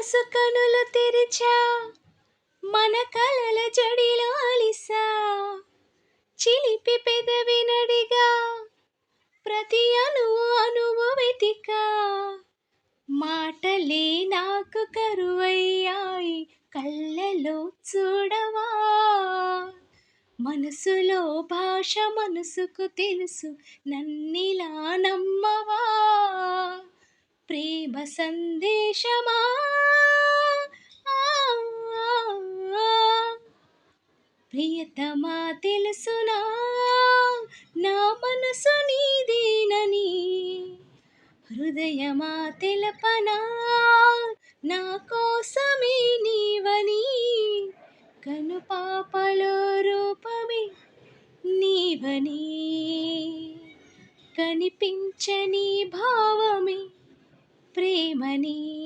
మనసు కనులు తెరిచా మన కలల జడిలో అలిసా. చిలిపి పెదవి నడిగా ప్రతి అణువు అణువు వెతిక. మాటలే నాకు కరువయ్యాయి కళ్ళలో చూడవా. మనసులో భాష మనసుకు తెలుసు నన్నిలా నమ్మవా. ప్రేమ సందేశమా ప్రియతమా తెలుసునా? నా మనసు నీదేనని? హృదయమా తెలపనా? నా కోసమే నీవని? కనుపాపలో రూపమే నీవని. కనిపించని భావమే ప్రేమని.